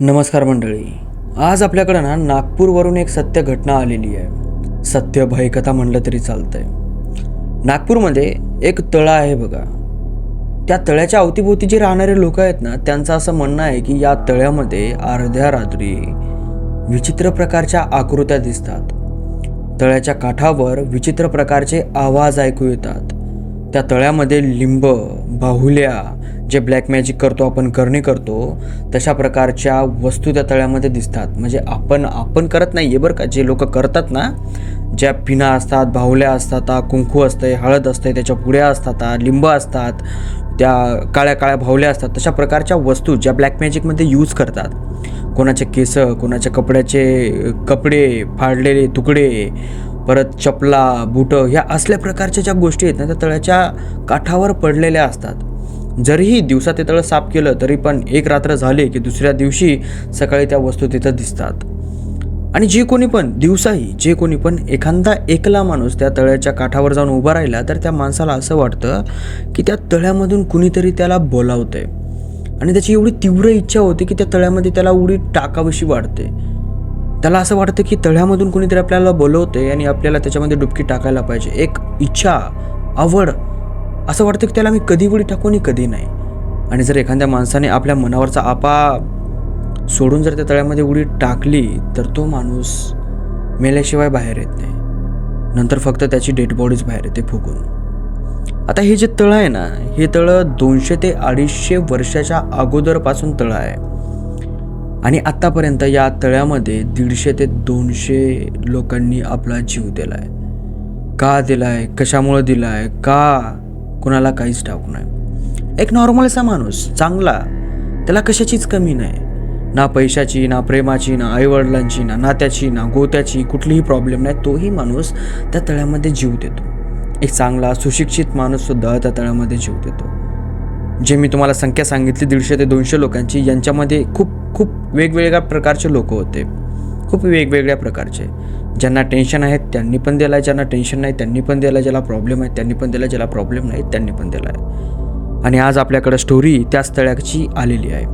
नमस्कार मंडळी. आज आपल्याकडं ना नागपूरवरून एक सत्य घटना आलेली आहे. सत्य भयकथा म्हणलं तरी चालतंय. नागपूरमध्ये एक तळा आहे बघा. त्या तळ्याच्या अवतीभोवती जे राहणारे लोक आहेत ना त्यांचं असं म्हणणं आहे की या तळ्यामध्ये अर्ध्या रात्री विचित्र प्रकारच्या आकृत्या दिसतात. तळ्याच्या काठावर विचित्र प्रकारचे आवाज ऐकू येतात. त्या तळ्यामध्ये लिंब बाहुल्या जे ब्लॅक मॅजिक करतो आपण करणी करतो तशा प्रकारच्या वस्तू त्या तळ्यामध्ये दिसतात. म्हणजे आपण आपण करत नाही आहे बरं का. जे लोक करतात ना ज्या पिना असतात बाहुल्या असतात कुंकू असते हळद असते त्याच्या पुड्या असतात लिंब असतात त्या काळ्या काळ्या बाहुल्या असतात तशा प्रकारच्या वस्तू ज्या ब्लॅक मॅजिकमध्ये यूज करतात. कोणाचे केस कोणाच्या कपड्याचे कपडे फाडलेले तुकडे परत चपला बुटं ह्या असल्या प्रकारच्या ज्या गोष्टी आहेत ना त्या तळ्याच्या काठावर पडलेल्या असतात. जरीही दिवसा ते तळं साफ केलं तरी पण एक रात्र झाले की दुसऱ्या दिवशी सकाळी त्या वस्तू तिथं दिसतात. आणि जे कोणी पण दिवसाही जे कोणी पण एखादा एकला माणूस त्या तळ्याच्या काठावर जाऊन उभा राहिला तर त्या माणसाला असं वाटतं की त्या तळ्यामधून कुणीतरी त्याला बोलावतंय. आणि त्याची एवढी तीव्र इच्छा होती की त्या तळ्यामध्ये त्याला उडी टाकावीशी वाटते. त्याला असं वाटतं की तळ्यामधून कुणीतरी आपल्याला बोलवते आणि आपल्याला त्याच्यामध्ये डुबकी टाकायला पाहिजे. एक इच्छा आवड असं वाटतं की त्याला मी कधी उडी टाकू आणि कधी नाही. आणि जर एखाद्या माणसाने आपल्या मनावरचा आपा सोडून जर त्या तळ्यामध्ये उडी टाकली तर तो माणूस मेल्याशिवाय बाहेर येत नाही. नंतर फक्त त्याची डेड बॉडीज बाहेर येते फुगून. आता हे जे तळं आहे ना हे तळं दोनशे ते अडीचशे वर्षाच्या अगोदरपासून तळं आहे. आणि आत्तापर्यंत या तळ्यामध्ये दीडशे ते दोनशे लोकांनी आपला जीव दिला आहे का दिला आहे कशामुळं दिला आहे का कुणाला काहीच ठाऊक नाही? एक नॉर्मलसा माणूस चांगला. त्याला कशाचीच कमी नाही. ना पैशाची ना प्रेमाची ना आईवडिलांची ना नात्याची ना गोत्याची कुठलीही प्रॉब्लेम नाही. तोही माणूस त्या तळ्यामध्ये जीव देतो. एक चांगला सुशिक्षित माणूससुद्धा त्या तळ्यामध्ये जीव देतो. जे मी तुम्हाला संख्या सांगितली दीडशे ते दोनशे लोकांची यांच्यामध्ये खूप खूप वेगवेगळ्या प्रकारचे लोक होते. खूप वेगवेगळ्या प्रकारचे. ज्यांना टेन्शन आहे त्यांनी पण दिला आहे ज्यांना टेन्शन नाही त्यांनी पण दिला ज्याला प्रॉब्लेम आहे त्यांनी पण दिला ज्याला प्रॉब्लेम नाही त्यांनी पण दिला आहे आणि आज आपल्याकडं स्टोरी त्याच तळ्याची आलेली आहे.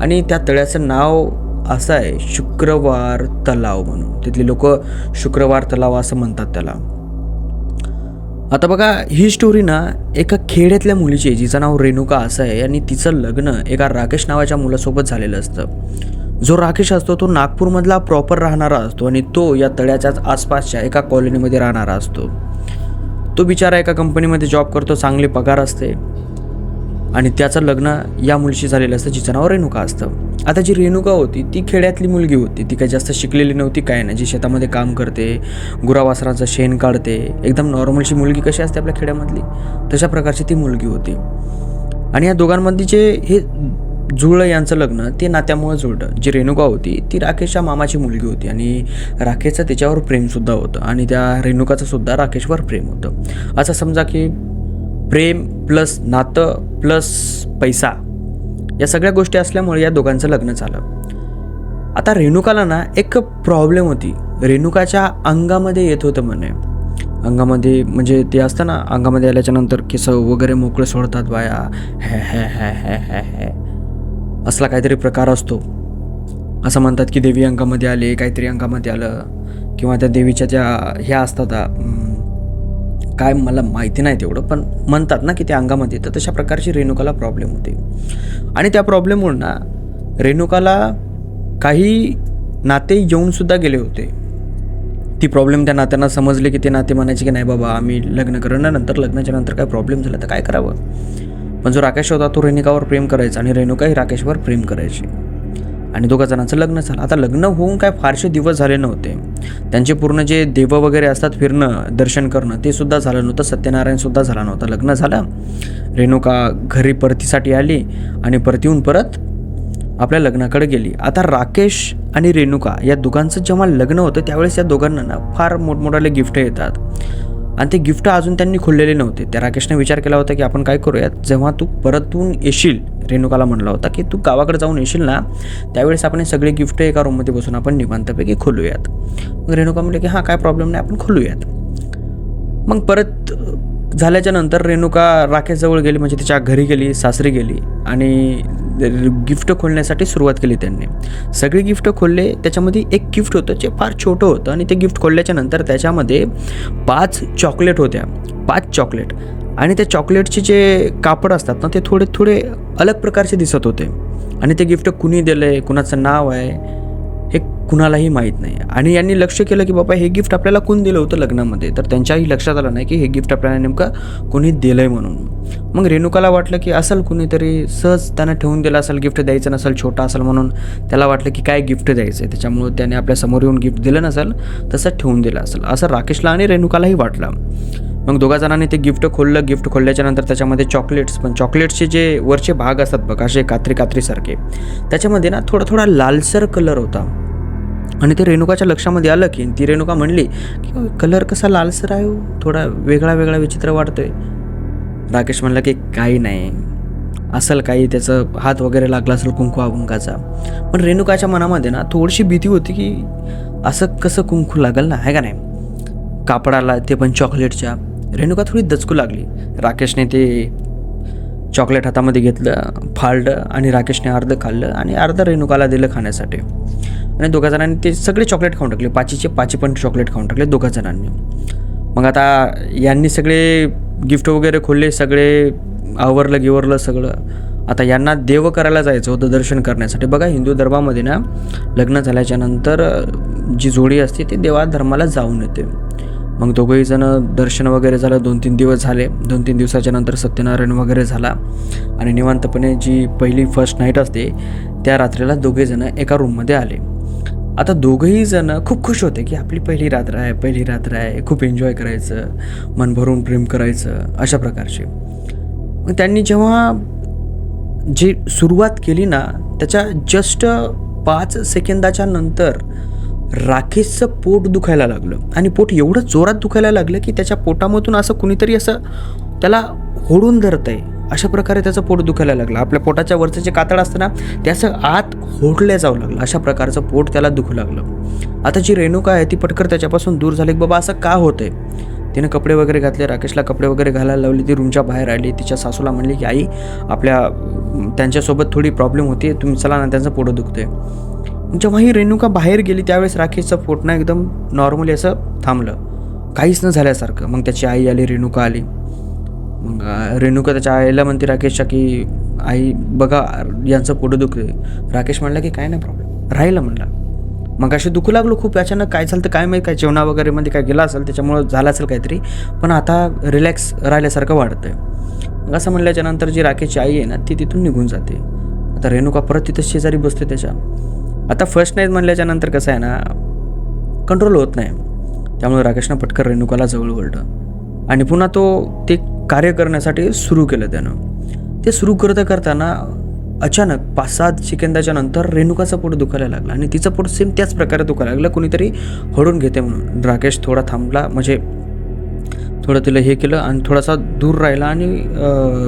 आणि त्या तळ्याचं नाव असं आहे शुक्रवार तलाव म्हणून. तिथली लोक शुक्रवार तलाव असं म्हणतात त्याला. आता बघा ही स्टोरी ना एका खेड्यातल्या मुलीची आहे जिचं नाव रेणुका असं आहे आणि तिचं लग्न एका राकेश नावाच्या मुलासोबत झालेलं असतं. जो राकेश असतो तो नागपूरमधला प्रॉपर राहणारा असतो आणि तो या तळ्याच्याच आसपासच्या एका कॉलनीमध्ये राहणारा असतो. तो बिचारा एका कंपनीमध्ये जॉब करतो चांगले पगार असते. आणि त्याचं लग्न या मुलीशी झालेलं असतं जिचं नाव रेणुका असतं. आता जी रेणुका होती ती खेड्यातली मुलगी होती. ती काही जास्त शिकलेली नव्हती काय नाही. जी शेतामध्ये काम करते गुरावासरांचं शेण काढते एकदम नॉर्मलशी मुलगी कशी असते आपल्या खेड्यामधली? तशा प्रकारची ती मुलगी होती. आणि या दोघांमध्ये जे हे जुळलं यांचं लग्न ते नात्यामुळे जुळलं. जी रेणुका होती ती राकेशच्या मामाची मुलगी होती. आणि राकेशचं त्याच्यावर प्रेमसुद्धा होतं. आणि त्या रेणुकाचं सुद्धा राकेशवर प्रेम होतं. असं समजा की प्रेम प्लस नातं प्लस पैसा या सगळ्या गोष्टी असल्यामुळे या दोघांचं लग्न झालं. आता रेणुकाला ना एक प्रॉब्लेम होती. रेणुकाच्या अंगामध्ये येत होतं म्हणे. अंगामध्ये म्हणजे ते असतं ना अंगामध्ये आल्याच्यानंतर केस वगैरे मोकळे सोडतात बाया. हे असला काहीतरी प्रकार असतो. असं म्हणतात की देवी अंगामध्ये आले काहीतरी अंगामध्ये आलं. किंवा त्या देवीच्या ज्या ह्या असतात काय मला माहिती नाही तेवढं पण म्हणतात ना की त्या अंगामध्ये तर तशा प्रकारची रेणुकाला प्रॉब्लेम होते. आणि त्या प्रॉब्लेममुळे ना रेणुकाला काही नाते येऊनसुद्धा गेले होते. ती प्रॉब्लेम त्या नात्यांना समजले की ते नाते म्हणायचे की नाही बाबा आम्ही लग्न करणार नंतर लग्नाच्या नंतर काय प्रॉब्लेम झाला तर काय करावं? पण जो राकेश होता तो रेणुकावर प्रेम करायचा आणि रेणुकाही राकेशवर प्रेम करायची. आणि दोघा जणांचं लग्न झालं. आता लग्न होऊन काय फारसे दिवस झाले नव्हते. त्यांचे पूर्ण जे देव वगैरे असतात फिरणं दर्शन करणं ते सुद्धा झालं नव्हतं. सत्यनारायणसुद्धा झाला नव्हता. लग्न झालं. रेणुका घरी परतीसाठी आली आणि परतीहून परत आपल्या लग्नाकडे गेली. आता राकेश आणि रेणुका या दोघांचं जेव्हा लग्न होतं त्यावेळेस या दोघांना ना फार मोठमोठाले गिफ्ट येतात. आणि ते गिफ्ट अजून त्यांनी खोललेले नव्हते. त्या राकेशने विचार केला होता की आपण काय करूयात? जेव्हा तू परतून येशील रेणुकाला म्हणला होता की तू गावाकडे जाऊन येशील ना त्यावेळेस आपण सगळे गिफ्ट एका रूममध्ये बसून आपण निवांतपैकी खोलूयात. मग रेणुका म्हणले की हां काय प्रॉब्लेम नाही आपण खोलूयात. मग परत झाल्याच्यानंतर रेणुका राकेशजवळ गेली म्हणजे तिच्या घरी गेली सासरी गेली आणि गिफ्ट खोलण्यासाठी सुरुवात केली त्यांनी. सगळी गिफ्ट खोलले त्याच्यामध्ये एक गिफ्ट होतं जे फार छोटं होतं आणि ते गिफ्ट खोलल्याच्या नंतर त्याच्यामध्ये पाच चॉकलेट होत्या. पाच चॉकलेट. आणि त्या चॉकलेटचे जे कापड असतात ना ते थोडे थोडे अलग प्रकारचे दिसत होते. आणि ते गिफ्ट कुणी दिलं आहे कुणाचं नाव आहे हे कुणालाही माहीत नाही. आणि यांनी लक्ष केलं की बाबा हे गिफ्ट आपल्याला कोण दिलं होतं लग्नामध्ये? तर त्यांच्याही लक्षात आलं नाही की हे गिफ्ट आपल्याला नेमकं कोणी दिलं आहे म्हणून. मग रेणुकाला वाटलं की असेल कुणीतरी सहज त्यांना ठेवून दिलं असेल गिफ्ट द्यायचं नसेल छोटा असेल म्हणून. त्याला वाटलं की काय गिफ्ट द्यायचं आहे त्याच्यामुळं त्याने आपल्यासमोर येऊन गिफ्ट दिलं नसेल तसं ठेवून दिलं असेल. असं राकेशला आणि रेणुकालाही वाटलं. मग दोघा जणांनी ते गिफ्ट खोललं गिफ्ट खोलल्याच्या नंतर त्याच्यामध्ये चॉकलेट्स पण चॉकलेट्सचे जे वरचे भाग असतात बघ असे कात्री कात्रीसारखे त्याच्यामध्ये ना थोडा थोडा लालसर कलर होता. आणि ते रेणुकाच्या लक्षामध्ये आलं की ती रेणुका म्हणली की कलर कसा लालसर आहे हो? थोडा वेगळा वेगळा विचित्र वाटतोय. राकेश म्हणला की काही नाही. असेल काही त्याचं हात वगैरे लागला असेल कुंकू कुंकाचा पण रेणुकाच्या मनामध्ये ना थोडीशी भीती होती की असं कसं कुंकू लागेल ना आहे का नाही? कापडाला ते पण चॉकलेटच्या रेणुका थोडी दचकू लागली. राकेशने ते चॉकलेट हातामध्ये घेतलं फाळलं आणि राकेशने अर्ध खाल्लं आणि अर्ध रेणुकाला दिलं खाण्यासाठी. आणि दोघा जणांनी ते सगळे चॉकलेट खाऊन टाकले. पाचीचे पाची पण चॉकलेट खाऊन टाकले दोघा जणांनी मग आता यांनी सगळे गिफ्ट वगैरे खोलले सगळे आवरलं गिवरलं सगळं. आता यांना देव करायला जायचं होतं दर्शन करण्यासाठी. बघा हिंदू धर्मामध्ये ना लग्न झाल्याच्यानंतर जी जोडी असते ती देवा धर्माला जाऊन येते. मग दोघंही जण दर्शन वगैरे झालं. दोन तीन दिवस झाले. दोन तीन दिवसाच्या नंतर सत्यनारायण वगैरे झाला. आणि निवांतपणे जी पहिली फर्स्ट नाईट असते त्या रात्रीला दोघेजणं एका रूममध्ये आले. आता दोघंही जण खूप खुश होते की आपली पहिली रात्र आहे पहिली रात्र आहे. खूप एन्जॉय करायचं. मन भरून प्रेम करायचं. अशा प्रकारचे. मग त्यांनी जेव्हा जी सुरुवात केली ना त्याच्या जस्ट पाच सेकंदाच्या नंतर राकेशचं पोट दुखायला लागलं. आणि पोट एवढं जोरात दुखायला लागलं की त्याच्या पोटामधून असं कुणीतरी असं त्याला होडून धरत आहे अशा प्रकारे त्याचं पोट दुखायला लागलं. आपल्या पोटाच्या वरचं जे कातळ असतं ना त्याचं आत होडल्या जाऊ लागलं. अशा प्रकारचं पोट त्याला दुखू लागलं. आता जी रेणुका आहे ती पटकर त्याच्यापासून दूर झाली. की बाबा असं का होतंय? तिनं कपडे वगैरे घातले राकेशला कपडे वगैरे घालायला लावली. ती रूमच्या बाहेर आली. तिच्या सासूला म्हणली की आई आपल्या त्यांच्यासोबत थोडी प्रॉब्लेम होती तुम्ही चला ना त्यांचं पोटं दुखतंय. जेव्हा ही रेणुका बाहेर गेली त्यावेळेस राकेशचं फोटणं एकदम नॉर्मली असं थांबलं. काहीच न झाल्यासारखं. मग त्याची आई आली रेणुका आली. मग रेणुका त्याच्या आईला म्हणते राकेशच्या की आई बघा यांचं पोटं दुखते राकेश म्हणला की काय नाही प्रॉब्लेम राहिलं म्हणला. मग असे दुखू लागलो खूप. अचानक काय झालं तर काय माहीत काय जेवणा वगैरेमध्ये काय गेला असेल त्याच्यामुळं झालं असेल काहीतरी. पण आता रिलॅक्स राहिल्यासारखं वाटतंय मग असं म्हणल्याच्यानंतर जी राकेशची आई आहे ना ती तिथून निघून जाते. आता रेणुका परत तिथं शेजारी बसते त्याच्या. आता फर्स्ट नाईट म्हणल्याच्या नंतर कसं आहे ना कंट्रोल होत नाही. त्यामुळे राकेशनं पटकन रेणुकाला जवळ ओढलं आणि पुन्हा तो ते कार्य करण्यासाठी सुरू केलं त्यानं. ते सुरू करता करताना अचानक पाच सात सेकंदाच्या नंतर रेणुकाचं पोट दुखायला लागलं. आणि तिचं पोट सेम त्याच प्रकारे दुखायला लागलं. कुणीतरी हडून घेते म्हणून. राकेश थोडा थांबला म्हणजे थोडं तिला हे केलं आणि थोडासा दूर राहिला आणि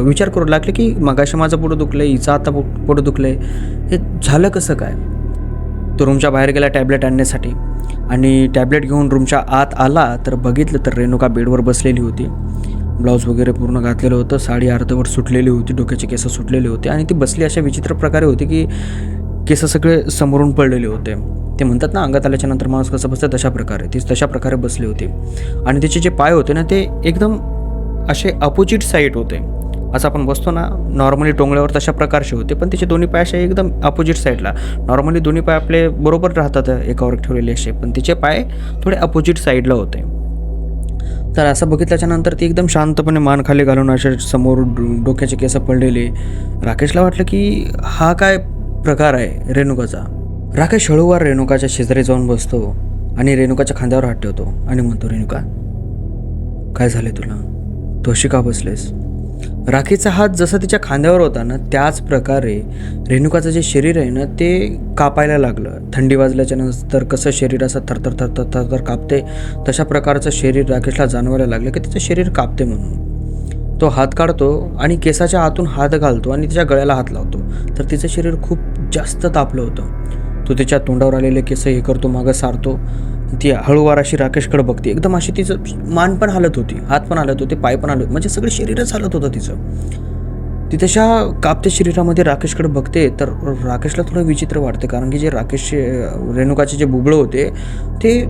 विचार करू लागले की मगाशी माझं पोट दुखलं आहे हिचं आता पोट पोट दुखलं आहे हे झालं कसं काय? तो रूमच्या बाहेर गेला टॅबलेट आणण्यासाठी. आणि टॅबलेट घेऊन रूमच्या आत आला तर बघितलं तर रेणुका बेडवर बसलेली होती. ब्लाऊज वगैरे पूर्ण घातलेलं होतं साडी अर्धवर सुटलेली होती डोक्याचे केस सुटलेले होते आणि ती बसली अशा विचित्र प्रकारे होती की केस सगळे समोरून पडलेले होते. ते म्हणतात ना अंगात आल्याच्यानंतर माणूस कसं बसतं? तशा प्रकारे. ती तशा प्रकारे बसली होती. आणि तिचे जे पाय होते ना ते एकदम असे अपोजिट साईड होते. असं आपण बसतो ना नॉर्मली टोंगळ्यावर तशा प्रकारचे होते पण तिचे दोन्ही पाय असे एकदम अपोजिट साईडला नॉर्मली दोन्ही पाय आपले बरोबर राहतात एकावर ठेवलेले असे पण तिचे पाय थोडे अपोजिट साईडला होते. तर असं बघितल्याच्या नंतर ती एकदम शांतपणे मान खाली घालून असे समोर डो- डोक्याचे केस पडलेले. राकेशला वाटलं की हा काय प्रकार आहे रेणुकाचा? राकेश हळूवार रेणुकाच्या शेजारी जाऊन बसतो आणि रेणुकाच्या खांद्यावर हात ठेवतो आणि म्हणतो रेणुका काय झाले तुला? तू अशी का बसलेस? राखीचा हात जसा तिच्या खांद्यावर होता ना त्याच प्रकारे रेणुकाचं जे शरीर आहे ना ते कापायला लागलं. थंडी वाजल्याच्या नंतर कसं शरीर असं थरथर थरथर थरथर कापते तशा प्रकारचं शरीर राकेशला जाणवायला लागलं की तिचं शरीर कापते म्हणून. तो हात काढतो आणि केसाच्या आतून हात घालतो आणि तिच्या गळ्याला हात लावतो. तर तिचं शरीर खूप जास्त तापलं होतं. तो तिच्या तोंडावर आलेले केस हे करतो मागं सारतो. ती हळूवार अशी राकेशकडे बघते. एकदम अशी तिचं मान पण हालत होती हात पण हालत होते पाय पण हालत म्हणजे सगळं शरीरच हालत होतं तिचं. ती तशा कापत्या शरीरामध्ये राकेशकडे बघते तर राकेशला थोडं विचित्र वाटते. कारण की जे राकेशचे रेणुकाचे जे बुबळं होते ते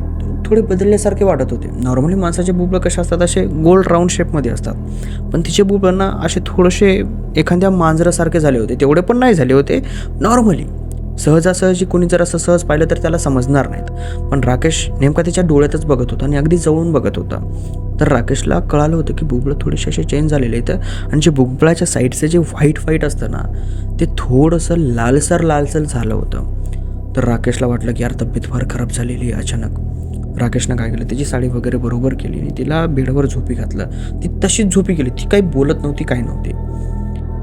थोडे बदलल्यासारखे वाटत होते. नॉर्मली माणसाचे बुबळं कसे असतात असे गोल राऊंड शेपमध्ये असतात. पण तिचे बुबळांना असे थोडेसे एखाद्या मांजरासारखे झाले होते. तेवढे पण नाही झाले होते नॉर्मली सहजासहजी कोणी जर असं सहज पाहिलं तर त्याला समजणार नाहीत. पण राकेश नेमका त्याच्या डोळ्यातच बघत होता आणि अगदी जवळून बघत होता. तर राकेशला कळालं होतं की बुबळं थोडेसे असे चेंज झालेले आहेत आणि जे बुबळाच्या साईडचं जे व्हाईट व्हाईट असतं ना ते थोडंसं लालसर लालसर झालं होतं. तर राकेशला वाटलं की यार तब्येत फार खराब झालेली आहे अचानक. राकेशनं काय केलं त्याची साडी वगैरे बरोबर केली आणि तिला बेडवर झोपी घातलं. ती तशीच झोपी गेली ती काही बोलत नव्हती काही नव्हती.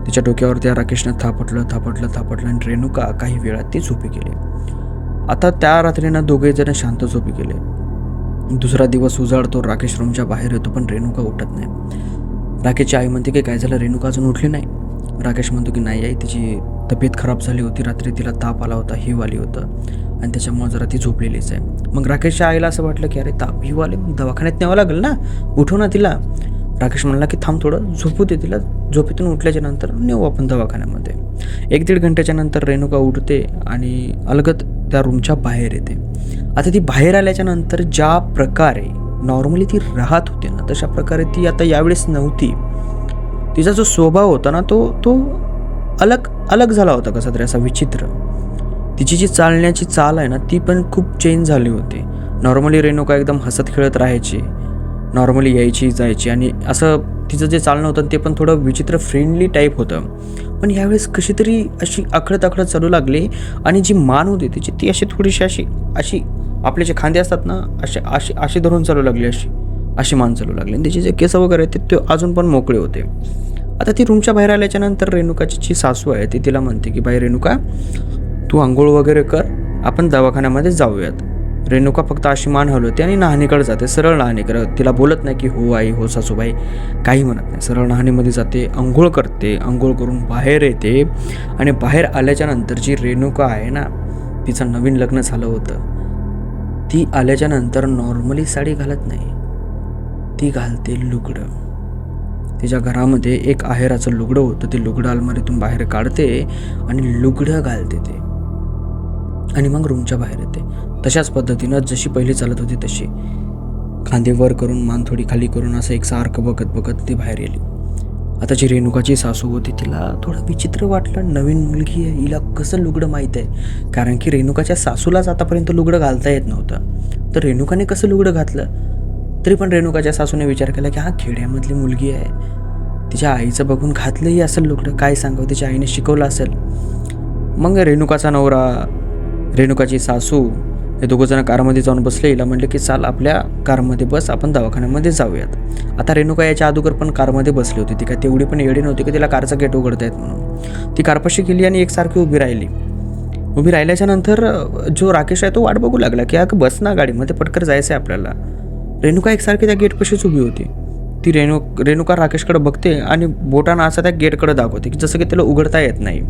तिच्या डोक्यावर त्या राकेशनं थापटलं थापटलं थापटलं आणि रेणुका काही वेळात ती झोपी गेली. आता त्या रात्रीनं दोघे जण शांत झोपी गेले. दुसरा दिवस उजाडतो राकेश रूमच्या बाहेर येतो पण रेणुका उठत नाही. राकेशची आई म्हणते की काय झालं? रेणुका अजून उठली नाही? राकेश म्हणतो की नाही आई तिची तब्येत खराब झाली होती. रात्री तिला ताप आला होता हिव आली होतं आणि त्याच्यामुळे जरा ती झोपलेलीच आहे. मग राकेशच्या आईला असं वाटलं की अरे ताप हिव आले? मग दवाखान्यात न्यावं लागेल ना? उठव ना तिला. राकेश म्हणला की थांब थोडं झोपू दे तिला. झोपेतून उठल्याच्या नंतर नेऊ आपण दवाखान्यामध्ये. एक दीड घंट्याच्या नंतर रेणुका उठते आणि अलगत त्या रूमच्या बाहेर येते. आता ती बाहेर आल्याच्यानंतर ज्या प्रकारे नॉर्मली ती राहत होती ना तशा प्रकारे ती आता यावेळेस नव्हती. तिचा जो स्वभाव होता ना तो तो अलग अलग झाला होता कसा तरी असा विचित्र. तिची जी चालण्याची चाल आहे ना ती पण खूप चेंज झाली होती. नॉर्मली रेणुका एकदम हसत खेळत राहायची. नॉर्मली यायची जायची आणि असं तिचं जे चालणं होतं ते पण थोडं विचित्र फ्रेंडली टाईप होतं. पण यावेळेस कशी तरी अशी आखडत आखडत चालू लागली आणि जी मान होती तिची ती अशी थोडीशी अशी अशी आपले जे खांदे असतात ना असे अशी अशी धरून चालू लागली अशी अशी मान चालू लागली. आणि तिचे जे केस वगैरे आहेत ते अजून पण मोकळे होते. आता ती रूमच्या बाहेर आल्याच्यानंतर रेणुकाची जी सासू आहे ती तिला म्हणते की बाई रेणुका तू आंघोळ वगैरे कर आपण दवाखान्यामध्ये जाऊयात. रेणुका फक्त अशी मान हलवते आणि नाहणीकडे जाते. सरळ नाहनीकडे तिला बोलत नाही की हो आई हो सासूबाई. काही म्हणत नाही. सरळ नाहणीमध्ये जाते आंघोळ करते आंघोळ करून बाहेर येते आणि बाहेर आल्याच्यानंतर जी रेणुका आहे ना तिचं नवीन लग्न झालं होतं. ती आल्याच्यानंतर नॉर्मली साडी घालत नाही. ती घालते लुगडं. तिच्या घरामध्ये एक आहेराचं लुगडं होतं. ते लुगडं अलमारीतून बाहेर काढते आणि लुगडं घालते ते. आणि मग रूमच्या बाहेर येते. तशाच पद्धतीनं जशी पहिली चालत होती तशी. खांदे वर करून मान थोडी खाली करून असं एक सारखं बघत बघत ती बाहेर गेली. आता जी रेणुकाची सासू होती तिला थोडं विचित्र वाटलं. नवीन मुलगी आहे हिला कसं लुगडं माहीत आहे? कारण की रेणुकाच्या सासूलाच आतापर्यंत लुगडं घालता येत नव्हतं. तर रेणुकाने कसं लुगडं घातलं? तरी पण रेणुकाच्या सासूने विचार केला की हा खेड्यामधली मुलगी आहे. तिच्या आईचं बघून घातलंही असेल लुगडं. काय सांगावं? तिच्या आईने शिकवलं असेल. मग रेणुकाचा नवरा रेणुकाची सासू हे दोघंजणं कारमध्ये जाऊन बसले हिला म्हटलं की चाल आपल्या कारमध्ये बस आपण दवाखान्यामध्ये जाऊयात. आता रेणुका याच्या अगोदर पण कारमध्ये बसली होती. ती काय तेवढी पण येडी नव्हती की तिला कारचं गेट उघडता येत म्हणून. ती कारपाशी गेली आणि एकसारखी उभी राहिली. उभी राहिल्याच्या नंतर जो राकेश आहे तो वाट बघू लागला की अगं बस ना गाडीमध्ये पटकर जायचं आहे आपल्याला. रेणुका एकसारखी त्या गेटपाशीच उभी होती. ती रेणु रेणुका राकेशकडे बघते आणि बोटानं असं त्या गेटकडे दाखवते की जसं की त्याला उघडता येत नाही.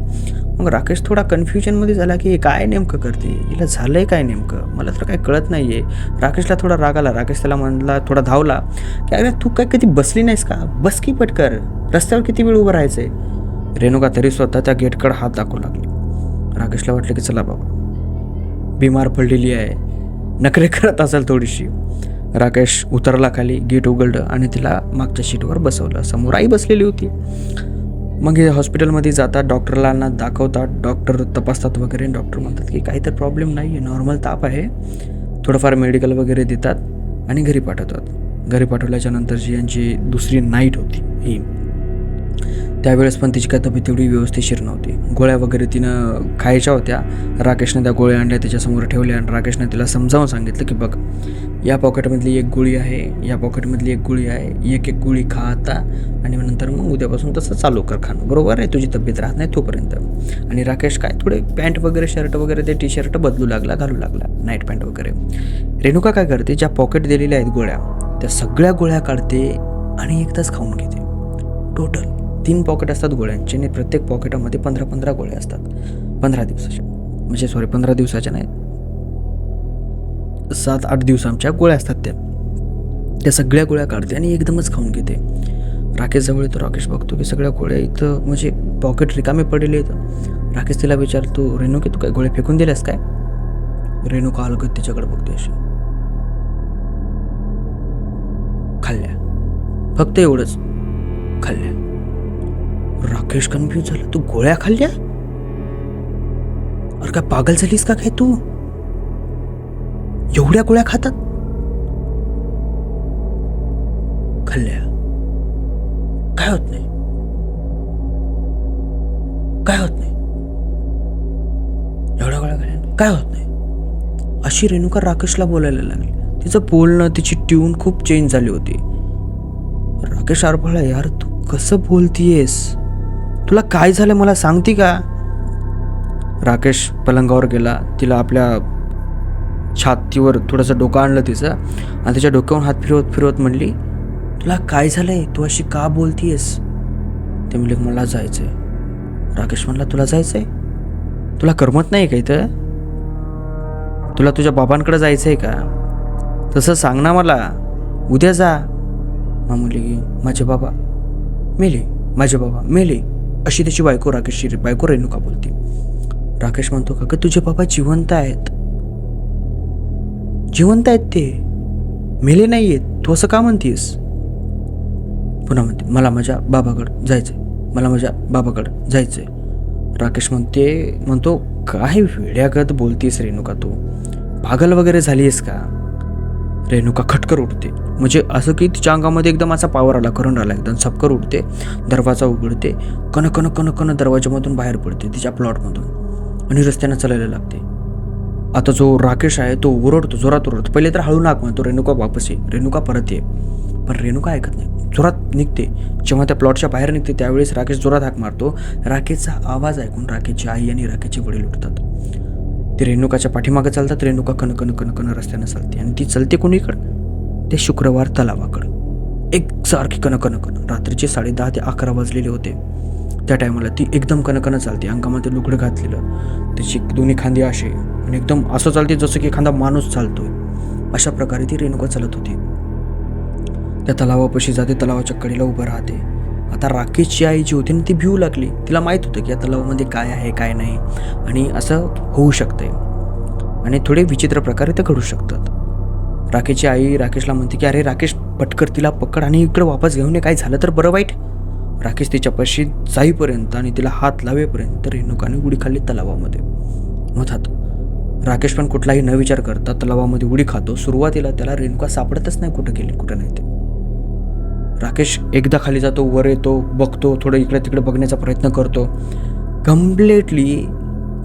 मग राकेश थोडा कन्फ्युजनमध्ये झाला की हे काय नेमकं करते? हिला झालं आहे काय नेमकं? मला तर काय कळत नाही आहे राकेशला थोडा राग आला. राकेश त्याला म्हणला थोडा धावला की अरे तू काय कधी बसली नाहीस का? बस की पटकर रस्त्यावर किती वेळ उभं राहायचं आहे रेणुका तरी स्वतः त्या गेटकडे हात दाखवू लागली. राकेशला वाटलं की चला बाबा. बिमार पडलेली आहे. नखरे करत असेल थोडीशी. राकेश उतरला खाली गेट उघडलं आणि तिला मागच्या शीटवर बसवलं. समोर आई बसलेली होती. मग हे हॉस्पिटलमध्ये जातात डॉक्टरला दाखवतात डॉक्टर तपासतात वगैरे. डॉक्टर म्हणतात की काही तर प्रॉब्लेम नाही आहे नॉर्मल ताप आहे. थोडंफार मेडिकल वगैरे देतात आणि घरी पाठवतात. घरी पाठवल्याच्यानंतर जी यांची दुसरी नाईट होती. ही त्यावेळेस पण तिची काय तब्येत तेवढी व्यवस्थितशीर नव्हती. गोळ्या वगैरे तिनं खायच्या होत्या. राकेशने त्या गोळ्या आणल्या त्याच्यासमोर ठेवल्या आणि राकेशने तिला समजावून सांगितलं की बघ या पॉकेटमधली एक गोळी आहे या पॉकेटमधली एक गोळी आहे एक एक गोळी खा आता आणि नंतर मग उद्यापासून तसं चालू कर खाणं. बरोबर आहे तुझी तब्येत राहत नाही तोपर्यंत. आणि राकेश काय थोडे पॅन्ट वगैरे शर्ट वगैरे ते टी शर्ट बदलू लागला घालू लागला नाईट पॅन्ट वगैरे. रेणुका काय करते ज्या पॉकेट दिलेल्या आहेत गोळ्या त्या सगळ्या गोळ्या काढते आणि एकदाच खाऊन घेते. टोटल तीन पॉकेट असतात गोळ्यांचे आणि प्रत्येक पॉकेटामध्ये पंधरा पंधरा गोळ्या असतात. पंधरा दिवसाच्या म्हणजे सॉरी पंधरा दिवसाच्या नाही सात आठ दिवसांच्या गोळ्या असतात त्या. त्या सगळ्या गोळ्या काढते आणि एकदमच खाऊन घेते. राकेशजवळ येतो राकेश बघतो की सगळ्या गोळ्या इथं म्हणजे पॉकेट रिकामे पडलेले इथं राकेश तिला विचारतो रेणू की तू काय गोळ्या फेकून दिल्यास काय? रेणुका अलगत त्याच्याकडे बघते अशी. खाल्ल्या. फक्त एवढंच. खाल्ल्या. राकेश कन्फ्यूज झाला. तू गोळ्या खाल्ल्या? अरे काय पागल झालीस का काय तू? एवढ्या गोळ्या खातात? खाल्ल्या. काय होत नाही? काय होत नाही? एवढ्या गोळ्या खाल्ल्या. काय होत नाही? अशी रेणुका राकेशला बोलायला लागली. तिचं बोलणं तिची ट्यून खूप चेंज झाली होती. राकेश आरफळा यार तू कसं बोलतीयेस? तुला काय झालं मला सांगती का? राकेश पलंगावर गेला. तिला आपल्या छातीवर थोडंसं डोकं आणलं तिचं. आणि तिच्या डोक्यावरून हात फिरवत फिरवत म्हणली तुला काय झालंय? तू अशी का बोलतीयस? ते म्हणले मला जायचंय. राकेश म्हणला तुला जायचंय? तुला करमत नाही का इथं? तुला तुझ्या बाबांकडे जायचंय का? तसं सांग ना मला. उद्या जा. मग की माझे बाबा. मेले माझे बाबा मेले. अशी त्याची बायको राकेशची बायको रेणुका बोलते. राकेश म्हणतो का ग तुझे बाबा जिवंत आहेत. जिवंत आहेत ते? मेले नाही आहेत तू असं का म्हणतेस पुन्हा म्हणते मला माझ्या बाबाकडं जायचंय. मला माझ्या बाबाकडं जायचंय. राकेश म्हणते म्हणतो काय वेड्यागत बोलतीस रेणुका तू? पागल वगैरे झालीस का? रेणुका खटकर उठते म्हणजे असं की तिच्या अंगामध्ये एकदम असा पावर आला करंट आला एकदम सपकर उठते दरवाजा उघडते कन कन कन कन दरवाजामधून बाहेर पडते तिच्या प्लॉटमधून आणि रस्त्यानं चालायला लागते. आता जो राकेश आहे तो ओरडतो जोरात ओरडतो. पहिले तर हळू नाक म्हणतो रेणुका वापस ये रेणुका परत ये. पण रेणुका ऐकत नाही. जोरात निघते. जेव्हा त्या प्लॉटच्या बाहेर निघते त्यावेळेस राकेश जोरात हाक मारतो. राकेशचा आवाज ऐकून राकेशची आई आणि राकेशचे वडील उठतात. ते रेणुकाच्या पाठीमागं चालतात रेणुका कणकण कणकण रस्त्यानं चालते. आणि ती चलते कोणीकडं? ते शुक्रवार तलावाकडं. एक सारखी कन रात्रीचे साडेदहा ते अकरा वाजलेले होते. त्या टायमाला ती एकदम कनकन चालते. अंगामध्ये लुगडं घातलेलं. तिची दोन्ही खांदी असे आणि एकदम असं चालते जसं की एखादा माणूस चालतोय. अशा प्रकारे ती रेणुका चालत होती. त्या तलावापाशी जाते. तलावाच्या कडेला उभं राहते. आता राकेशची आई जी होती ना ती भिवू लागली. तिला माहीत होतं की या तलावामध्ये काय आहे काय नाही. आणि असं होऊ शकतंय. आणि थोडे विचित्र प्रकारे ते घडू शकतात. राकेशची आई राकेशला म्हणते की अरे राकेश पटकर तिला पकड आणि इकडं वापस घेऊन ये. काय झालं तर बरं वाईट? राकेश तिच्यापाशी जाईपर्यंत आणि तिला हात लावेपर्यंत रेणुकाने उडी खाल्ली तलावामध्ये. मधात राकेश पण कुठलाही न विचार करता तलावामध्ये उडी खातो. सुरुवातीला त्याला रेणुका सापडतच नाही कुठं गेली कुठं नाही ते. राकेश एकदा खाली जातो वर येतो बघतो थोडं इकडे तिकडे बघण्याचा प्रयत्न करतो. कम्प्लेटली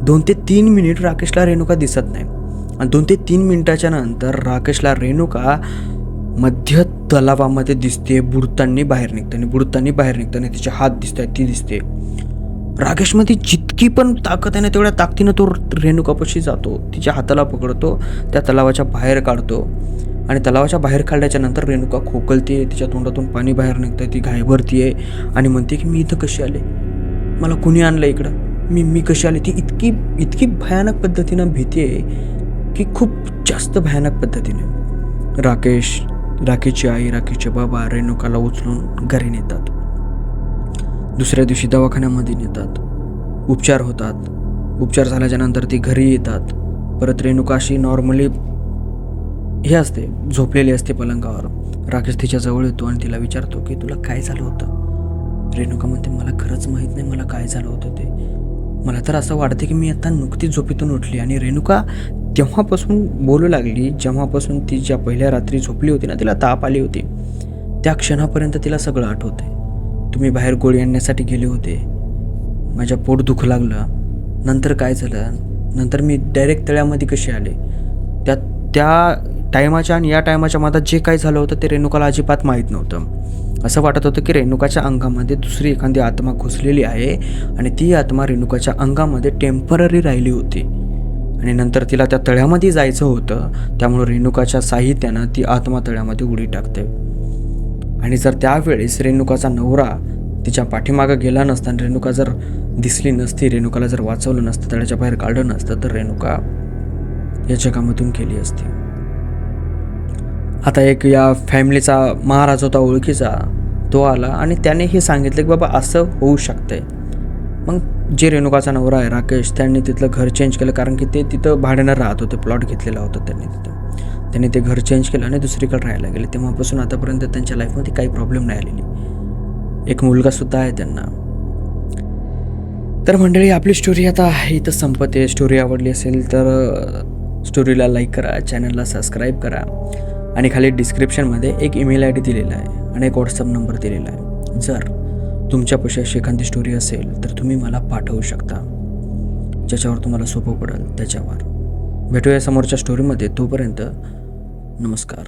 दोन ते तीन मिनिट राकेशला रेणुका दिसत नाही. आणि दोन ते तीन मिनिटाच्या नंतर राकेशला रेणुका मध्य तलावामध्ये दिसते बुडताना बाहेर निघताना बुडताना बाहेर निघताना तिचे हात दिसत आहेत ती दिसते राकेशमध्ये जितकी पण ताकद आहे ना तेवढ्या ताकदीनं तो रेणुकापाशी जातो. तिच्या हाताला पकडतो त्या तलावाच्या बाहेर काढतो. आणि तलावाच्या बाहेर काढल्याच्या नंतर रेणुका खोकलते तिच्या तोंडातून पाणी बाहेर निघतं ती घायभरतीये. आणि म्हणते की मी इथं कशी आले? मला कुणी आणलं इकडं? मी मी कशी आले? ती इतकी इतकी भयानक पद्धतीनं भीती आहे. की खूप जास्त भयानक पद्धतीने राकेश राखीची आई राखीचे बाबा रेणुकाला उचलून घरी नेतात. दुसऱ्या दिवशी दवाखान्यामध्ये नेतात. उपचार होतात. उपचार झाल्याच्यानंतर ती घरी येतात. परत रेणुका अशी नॉर्मली हे असते झोपलेली असते पलंगावर. राकेश तिच्याजवळ येतो आणि तिला विचारतो की तुला काय झालं होतं? रेणुका म्हणते मला खरंच माहीत नाही मला काय झालं होतं ते. मला तर असं वाटतं की मी आता नुकतीच झोपेतून उठली आणि रेणुका तेव्हापासून बोलू लागली जेव्हापासून ती ज्या पहिल्या रात्री झोपली होती ना तिला ताप आली होती त्या क्षणापर्यंत तिला सगळं आठवतंय. तुम्ही बाहेर गोळी आणण्यासाठी गेले होते. माझ्या पोट दुखू लागलं. नंतर काय झालं? नंतर मी डायरेक्ट तळ्यामध्ये कसे आले? त्या त्या टायमाच्या आणि या टायमाच्या मधात जे काय झालं होतं ते रेणुकाला अजिबात माहीत नव्हतं. असं वाटत होतं की रेणुकाच्या अंगामध्ये दुसरी एखादी आत्मा घुसलेली आहे आणि ती आत्मा रेणुकाच्या अंगामध्ये टेंपररी राहिली होती. आणि नंतर तिला त्या तळ्यामध्ये जायचं होतं. त्यामुळे रेणुकाच्या साहित्यानं ती आत्मा तळ्यामध्ये उडी टाकते. आणि जर त्यावेळेस रेणुकाचा नवरा तिच्या पाठीमागं गेला नसता आणि रेणुका जर दिसली नसती रेणुकाला जर वाचवलं नसतं तळ्याच्या बाहेर काढलं नसतं तर रेणुका या जगामधून गेली असती. आता एक या फॅमिलीचा महाराज होता ओळखीचा तो आला आणि त्याने हे सांगितलं की बाबा असं होऊ शकतंय. मग जे रेणुकाचा नवरा आहे राकेश त्यांनी तिथलं घर चेंज केलं. कारण की ते तिथं भाड्यानं राहत होते प्लॉट घेतलेला होता त्यांनी तिथं. त्यांनी ते घर चेंज केलं आणि दुसरीकडे राहायला गेले. तेव्हापासून आतापर्यंत त्यांच्या लाईफमध्ये काही प्रॉब्लेम नाही आलेली. एक मुलगासुद्धा आहे त्यांना. तर मंडळी आपली स्टोरी आता इथं संपते. स्टोरी आवडली असेल तर स्टोरीला लाईक करा चॅनलला सबस्क्राईब करा. आणि खाली डिस्क्रिप्शनमध्ये एक ईमेल आय डी दिलेला आहे आणि एक व्हॉट्सअप नंबर दिलेला आहे. जर तुमच्यापाशी अशी एखादी स्टोरी असेल तर तुम्ही मला पाठवू शकता. ज्याच्यावर तुम्हाला सोपं पडेल त्याच्यावर. भेटूया समोरच्या स्टोरीमध्ये तोपर्यंत नमस्कार.